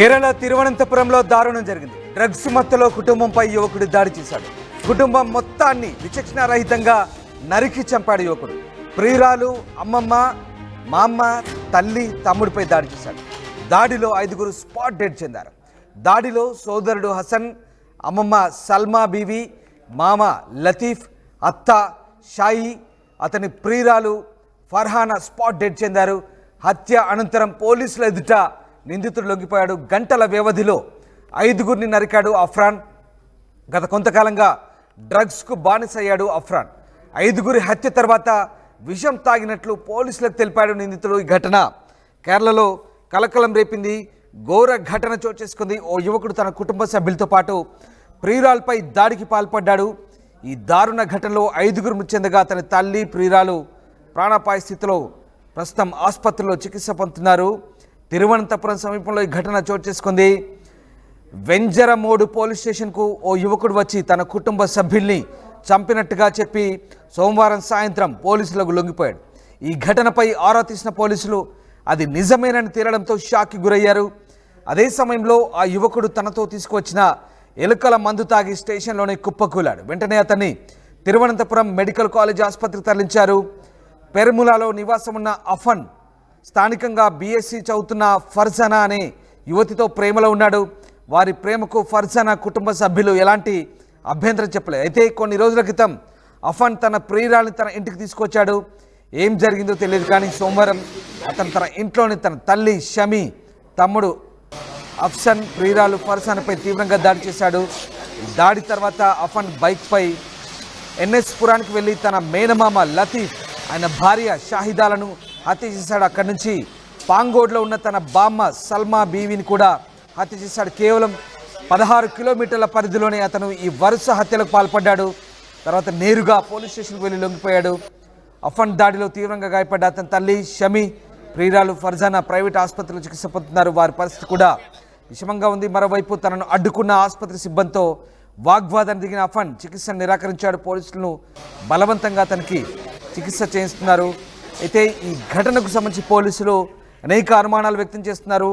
కేరళ తిరువనంతపురంలో దారుణం జరిగింది. డ్రగ్స్ మత్తులో కుటుంబంపై యువకుడు దాడి చేశాడు. కుటుంబం మొత్తాన్ని విచక్షణారహితంగా నరికి చంపాడు యువకుడు. ప్రియురాలు అమ్మమ్మ మామ తల్లి తమ్ముడిపై దాడి చేశాడు. దాడిలో ఐదుగురు స్పాట్ డెడ్ చెందారు. దాడిలో సోదరుడు హసన్ అమ్మమ్మ సల్మా బీవి మామ లతీఫ్ అత్త షాయి అతని ప్రియురాలు ఫర్హానా స్పాట్ డెడ్ చెందారు. హత్య అనంతరం పోలీసుల ఎదుట నిందితుడు లొంగిపోయాడు గంటల వ్యవధిలో. ఐదుగురిని నరికాడు అఫ్రాన్. గత కొంతకాలంగా డ్రగ్స్కు బానిసయ్యాడు అఫ్రాన్. ఐదుగురి హత్య తర్వాత విషం తాగినట్లు పోలీసులకు తెలిపాడు నిందితుడు ఈ ఘటన. కేరళలో కలకలం రేపింది ఘోర ఘటన చోటు చేసుకుంది. ఓ యువకుడు తన కుటుంబ సభ్యులతో పాటు ప్రియురాలపై దాడికి పాల్పడ్డాడు. ఈ దారుణ ఘటనలో ఐదుగురు మృతి చెందగా అతని తల్లి ప్రియురాలు ప్రాణాపాయ స్థితిలో ప్రస్తుతం ఆసుపత్రిలో చికిత్స పొందుతున్నారు. తిరువనంతపురం సమీపంలో ఈ ఘటన చోటు చేసుకుంది. వెంజరమోడు పోలీస్ స్టేషన్కు ఓ యువకుడు వచ్చి తన కుటుంబ సభ్యుల్ని చంపినట్టుగా చెప్పి సోమవారం సాయంత్రం పోలీసులకు లొంగిపోయాడు. ఈ ఘటనపై ఆరా తీసిన పోలీసులు అది నిజమేనని తేలడంతో షాక్కి గురయ్యారు. అదే సమయంలో ఆ యువకుడు తనతో తీసుకువచ్చిన ఎలుకల మందు తాగి స్టేషన్లోనే కుప్పకూలాడు. వెంటనే అతన్ని తిరువనంతపురం మెడికల్ కాలేజ్ ఆసుపత్రికి తరలించారు. పెరుములాలో నివాసం ఉన్న అఫన్ స్థానికంగా బీఎస్సీ చదువుతున్న ఫర్జనా అనే యువతితో ప్రేమలో ఉన్నాడు. వారి ప్రేమకు ఫర్జనా కుటుంబ సభ్యులు ఎలాంటి అభ్యంతరం చెప్పలేదు. అయితే కొన్ని రోజుల క్రితం అఫన్ తన ప్రియురాలిని తన ఇంటికి తీసుకొచ్చాడు. ఏం జరిగిందో తెలియదు కానీ సోమవారం అతను తన ఇంట్లోని తన తల్లి షమి తమ్ముడు అఫ్సన్ ప్రియురాలు ఫర్సాన్పై తీవ్రంగా దాడి చేశాడు. దాడి తర్వాత అఫన్ బైక్పై ఎన్ఎస్ పురానికి వెళ్ళి తన మేనమామ లతీఫ్ ఆయన భార్య షాహిదాలను హత్య చేశాడు. అక్కడి నుంచి పాంగోడ్లో ఉన్న తన బామ్మ సల్మా బీవిని కూడా హత్య చేశాడు. కేవలం పదహారు కిలోమీటర్ల పరిధిలోనే అతను ఈ వరుస హత్యలకు పాల్పడ్డాడు. తర్వాత నేరుగా పోలీస్ స్టేషన్కి వెళ్ళి లొంగిపోయాడు. అఫన్ దాడిలో తీవ్రంగా గాయపడ్డ అతని తల్లి షమి ప్రియురాలు ఫర్జానా ప్రైవేట్ ఆసుపత్రిలో చికిత్స పొందుతున్నారు. వారి పరిస్థితి కూడా విషమంగా ఉంది. మరోవైపు తనను అడ్డుకున్న ఆసుపత్రి సిబ్బందితో వాగ్వాదం దిగిన అఫన్ చికిత్సను నిరాకరించాడు. పోలీసులను బలవంతంగా అతనికి చికిత్స చేయిస్తున్నారు. అయితే ఈ ఘటనకు సంబంధించి పోలీసులు అనేక అనుమానాలు వ్యక్తం చేస్తున్నారు.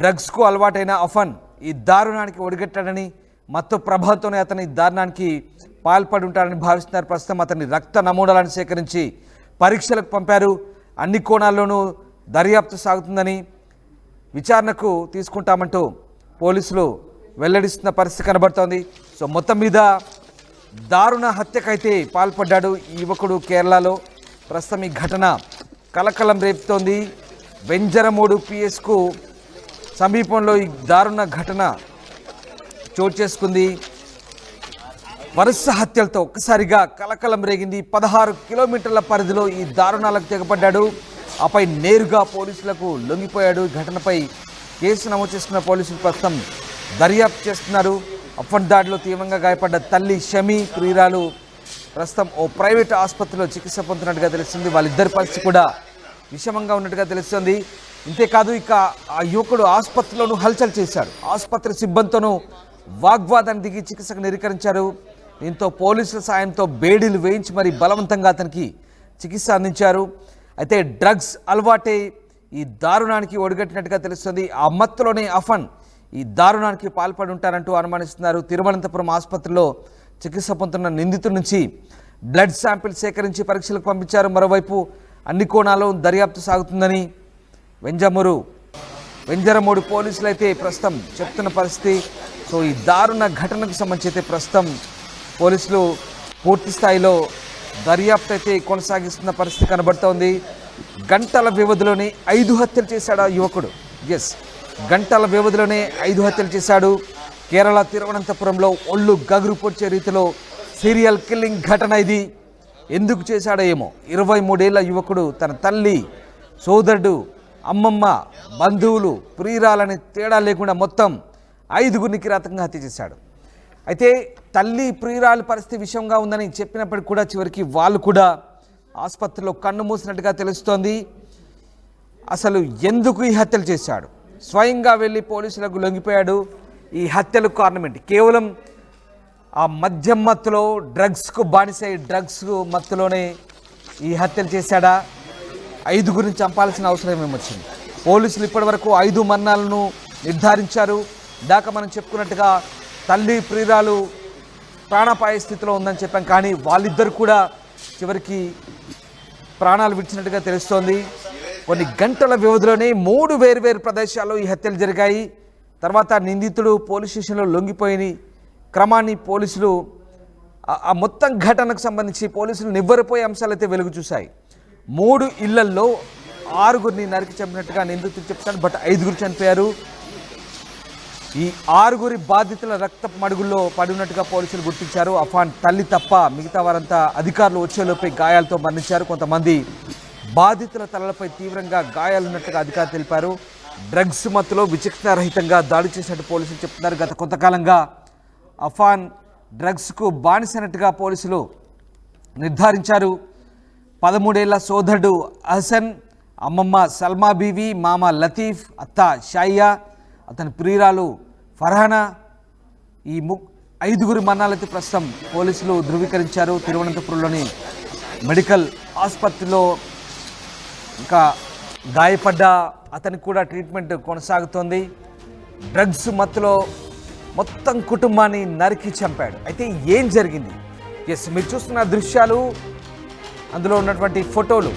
డ్రగ్స్కు అలవాటైన అఫన్ ఈ దారుణానికి ఒడిగట్టాడని మత్తు ప్రభావంతోనే అతని ఈ దారుణానికి పాల్పడి ఉంటాడని భావిస్తున్నారు. ప్రస్తుతం అతని రక్త నమూనాలను సేకరించి పరీక్షలకు పంపారు. అన్ని కోణాల్లోనూ దర్యాప్తు సాగుతుందని విచారణకు తీసుకుంటామంటూ పోలీసులు వెల్లడిస్తున్న పరిస్థితి కనబడుతోంది. సో మొత్తం మీద దారుణ హత్యకైతే పాల్పడ్డాడు ఈ యువకుడు కేరళలో. ప్రస్తుతం ఈ ఘటన కలకలం రేపుతోంది. వెంజరమూడు పిఎస్కు సమీపంలో ఈ దారుణ ఘటన చోటు చేసుకుంది. వరుస హత్యలతో ఒక్కసారిగా కలకలం రేగింది. పదహారు కిలోమీటర్ల పరిధిలో ఈ దారుణాలకు తెగపడ్డాడు. ఆపై నేరుగా పోలీసులకు లొంగిపోయాడు. ఈ ఘటనపై కేసు నమోదు చేస్తున్న పోలీసులు ప్రస్తుతం దర్యాప్తు చేస్తున్నారు. అప్పటి దాడిలో తీవ్రంగా గాయపడ్డ తల్లి షమి ప్రియురాలు ప్రస్తుతం ఓ ప్రైవేట్ ఆసుపత్రిలో చికిత్స పొందుతున్నట్టుగా తెలుస్తుంది. వాళ్ళిద్దరి పరిస్థితి కూడా విషమంగా ఉన్నట్టుగా తెలుస్తుంది. ఇంతేకాదు ఇక ఆ యువకుడు ఆసుపత్రిలోనూ హల్చల్ చేశాడు. ఆసుపత్రి సిబ్బందితోనూ వాగ్వాదాన్ని దిగి చికిత్సకు నిరీకరించారు. దీంతో పోలీసుల సాయంతో బేడీలు వేయించి మరి బలవంతంగా అతనికి చికిత్స అందించారు. అయితే డ్రగ్స్ అలవాటే ఈ దారుణానికి ఒడిగట్టినట్టుగా తెలుస్తుంది. ఆ మత్తులోనే అఫన్ ఈ దారుణానికి పాల్పడి ఉంటారంటూ అనుమానిస్తున్నారు. తిరువనంతపురం ఆసుపత్రిలో చికిత్స పొందుతున్న నిందితుడి నుంచి బ్లడ్ శాంపిల్ సేకరించి పరీక్షలకు పంపించారు. మరోవైపు అన్ని కోణాల్లో దర్యాప్తు సాగుతుందని వెంజమూరు వెంజరమూడు పోలీసులు అయితే ప్రస్తుతం చెప్తున్న పరిస్థితి. సో ఈ దారుణ ఘటనకు సంబంధించి అయితే ప్రస్తుతం పోలీసులు పూర్తి స్థాయిలో దర్యాప్తు అయితే కొనసాగిస్తున్న పరిస్థితి కనబడుతోంది. గంటల వ్యవధిలోనే ఐదు హత్యలు చేశాడు ఆ యువకుడు. ఎస్ గంటల వ్యవధిలోనే ఐదు హత్యలు చేశాడు. కేరళ తిరువనంతపురంలో ఒళ్ళు గగురుపొచ్చే రీతిలో సీరియల్ కిల్లింగ్ ఘటన ఇది. ఎందుకు చేశాడో ఏమో ఇరవై మూడేళ్ళ యువకుడు తన తల్లి సోదరుడు అమ్మమ్మ బంధువులు ప్రియురాలని తేడా లేకుండా మొత్తం ఐదుగురిని కిరాతకంగా హత్య చేశాడు. అయితే తల్లి ప్రియురాలు పరిస్థితి విషయంగా ఉందని చెప్పినప్పటికీ కూడా చివరికి వాళ్ళు కూడా ఆసుపత్రిలో కన్ను మూసినట్టుగా తెలుస్తోంది. అసలు ఎందుకు ఈ హత్యలు చేశాడు? స్వయంగా వెళ్ళి పోలీసులకు లొంగిపోయాడు. ఈ హత్యలకు కారణమేంటి కేవలం ఆ మద్యం మత్తులో డ్రగ్స్కు బానిసై డ్రగ్స్ మత్తులోనే ఈ హత్యలు చేశాడా? ఐదుగురిని చంపాల్సిన అవసరం ఏమొచ్చింది? పోలీసులు ఇప్పటివరకు ఐదు మరణాలను నిర్ధారించారు. దాకా మనం చెప్పుకున్నట్టుగా తల్లి ప్రియురాలు ప్రాణాపాయ స్థితిలో ఉందని చెప్పాం. కానీ వాళ్ళిద్దరు కూడా చివరికి ప్రాణాలు విడిచినట్టుగా తెలుస్తోంది. కొన్ని గంటల వ్యవధిలోనే మూడు వేర్వేరు ప్రదేశాల్లో ఈ హత్యలు జరిగాయి. తర్వాత నిందితుడు పోలీస్ స్టేషన్లో లొంగిపోయి క్రమాన్ని పోలీసులు ఆ- మొత్తం ఘటనకు సంబంధించి పోలీసులు నివ్వరిపోయే అంశాలు అయితే వెలుగు చూశాయి. మూడు ఇళ్ళల్లో ఆరుగురిని నరికి చంపినట్టుగా నిందితులు చెప్తారు బట్ ఐదుగురు చనిపోయారు. ఈ ఆరుగురి బాధితుల రక్త మడుగుల్లో పడి ఉన్నట్టుగా పోలీసులు గుర్తించారు. అఫాన్ తల్లి తప్ప మిగతా వారంతా అధికారులు వచ్చేలోపై గాయాలతో మరణించారు. కొంతమంది బాధితుల తలలపై తీవ్రంగా గాయాలున్నట్టుగా అధికారులు తెలిపారు. డ్రగ్స్ మత్తులో విచక్షణారహితంగా దాడి చేసినట్టు పోలీసులు చెప్తున్నారు గత కొంతకాలంగా. అఫాన్ డ్రగ్స్కు బానిసైనట్టుగా పోలీసులు నిర్ధారించారు. పదమూడేళ్ళ సోదరుడు అహసన్ అమ్మమ్మ సల్మా బీవి మామ లతీఫ్ అత్త షాయియా అతని ప్రియురాలు ఫర్హానా. ఈ ము ఐదుగురి మరణాలైతే ప్రస్తుతం పోలీసులు ధృవీకరించారు. తిరువనంతపురంలోని మెడికల్ ఆసుపత్రిలో ఇంకా గాయపడ్డ అతనికి కూడా ట్రీట్మెంట్ కొనసాగుతోంది. డ్రగ్స్ మత్తులో మొత్తం కుటుంబాన్ని నరికి చంపాడు. అయితే ఏం జరిగింది? ఎస్ మీరు చూస్తున్న దృశ్యాలు అందులో ఉన్నటువంటి ఫోటోలు.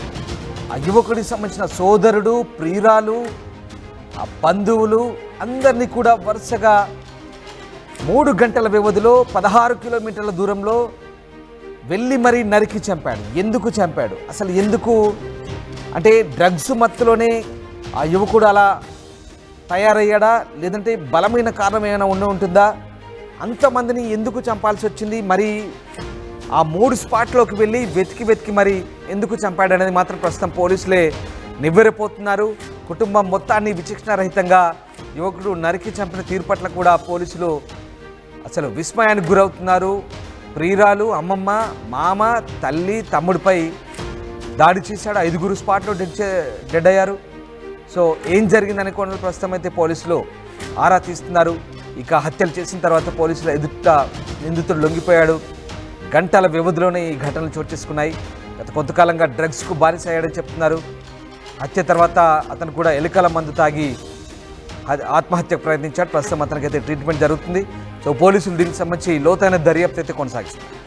ఆ యువకుడికి సంబంధించిన సోదరుడు ప్రియురాలు ఆ బంధువులు అందరినీ కూడా వరుసగా మూడు గంటల వ్యవధిలో పదహారు కిలోమీటర్ల దూరంలో వెళ్ళి మరీ నరికి చంపాడు. ఎందుకు చంపాడు? అసలు ఎందుకు అంటే డ్రగ్స్ మత్తులోనే ఆ యువకుడు అలా తయారయ్యాడా? లేదంటే బలమైన కారణం ఏమైనా ఉండి ఉంటుందా? అంతమందిని ఎందుకు చంపాల్సి వచ్చింది? మరి ఆ మూడు స్పాట్లోకి వెళ్ళి వెతికి వెతికి మరి ఎందుకు చంపాడనేది మాత్రం ప్రస్తుతం పోలీసులే నివ్వెరపోతున్నారు. కుటుంబం మొత్తాన్ని విచక్షణారహితంగా యువకుడు నరికి చంపిన తీరు పట్ల కూడా పోలీసులు అసలు విస్మయానికి గురవుతున్నారు. ప్రియురాలు అమ్మమ్మ మామ తల్లి తమ్ముడిపై దాడి చేశాడు ఐదుగురు స్పాట్లో డెడ్ చే- డెడ్ అయ్యారు. సో ఏం జరిగిందనే కోణంలో ప్రస్తుతం అయితే పోలీసులు ఆరా తీస్తున్నారు. ఇక హత్యలు చేసిన తర్వాత పోలీసులు ఎదుట నిందితుడు లొంగిపోయాడు. గంటల వ్యవధిలోనే ఈ ఘటనలు చోటు చేసుకున్నాయి. గత కొంతకాలంగా డ్రగ్స్కు బానిస అయ్యాడని చెప్తున్నారు. హత్య తర్వాత అతను కూడా ఎలుకల మందు తాగి ఆత్మహత్యకు ప్రయత్నించాడు. ప్రస్తుతం అతనికైతే ట్రీట్మెంట్ జరుగుతుంది. సో పోలీసులు దీనికి సంబంధించి లోతైన దర్యాప్తు అయితే కొనసాగిస్తున్నారు.